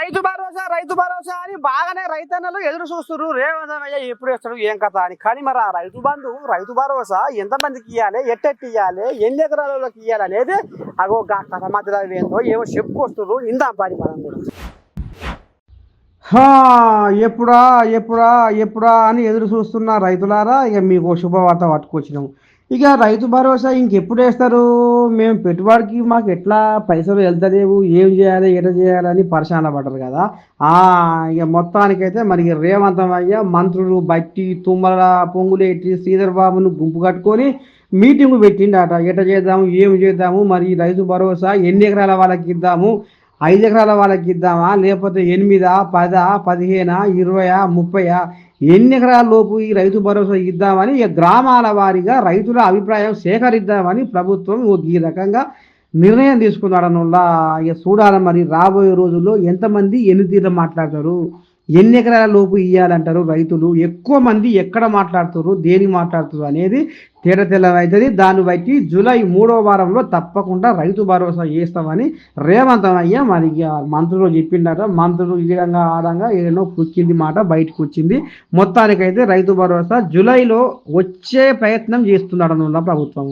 రైతు భరోసా రైతు భరోసా అని బాగానే రైతన్నలు ఎదురు చూస్తున్నారు. రేవంతమయ్య ఎప్పుడు వేస్తాడు ఏం కథ అని. కానీ మరి ఆ రైతు బంధు రైతు భరోసా ఎంతమందికి ఇవ్వాలి ఎట్టెట్టి ఇవ్వాలి ఎన్ని ఎకరాలలోకి ఇవ్వాలి అనేది అగో కథ మధ్యలో ఏందో ఏవో చెప్పుకొస్తున్నారు. ఇందాం పని మనం కూడా. ఎప్పుడా ఎప్పుడా ఎప్పుడా అని ఎదురు చూస్తున్న రైతులారా ఇక మీకు శుభవార్త పట్టుకొచ్చినాము ఇక రైతు భరోసా ఇంకెప్పుడు వేస్తారు? మేము పెట్టుబడికి మాకు ఎట్లా పైసలు వెళ్తలేవు ఏం చేయాలి ఎట్లా చేయాలని పరిశాన పడ్డారు కదా. ఇక మొత్తానికైతే మరి రేవంతం అయ్య మంత్రులు బట్టి తుమ్మల పొంగులేటి శ్రీధర్ బాబును గుంపు కట్టుకొని మీటింగ్ పెట్టిండట. ఎట్లా చేద్దాము ఏం చేద్దాము మరి రైతు భరోసా ఎన్ని ఎకరాల వాళ్ళకి ఇద్దాము ఐదు ఎకరాల వాళ్ళకి ఇద్దామా లేకపోతే ఎనిమిదా పదా పదిహేనా ఇరవయా ముప్పయా ఎన్ని ఎకరాల లోపు ఈ రైతు భరోసా ఇద్దామని ఇక గ్రామాల వారీగా రైతుల అభిప్రాయం సేకరిద్దామని ప్రభుత్వం ఈ రకంగా నిర్ణయం తీసుకున్నాడనుల్లా. ఇక చూడాలి మరి రాబోయే రోజుల్లో ఎంతమంది ఎన్ని తీర్లు మాట్లాడతారు? ఎన్ని ఎకరాల లోపు ఇయ్యాలంటారు రైతులు? ఎక్కువ మంది ఎక్కడ మాట్లాడుతారు దేని మాట్లాడుతారు అనేది తేట తెల్లమవుతుంది దాన్ని బట్టి జూలై మూడో వారంలో తప్పకుండా రైతు భరోసా చేస్తామని రేవంతం అయ్య మరి మంత్రులు చెప్పిండట. మంత్రులు ఈ విధంగా ఆడంగా ఏదైనా కూర్చింది మాట బయటకు వచ్చింది. మొత్తానికైతే రైతు భరోసా జూలైలో వచ్చే ప్రయత్నం చేస్తున్నాడు ప్రభుత్వం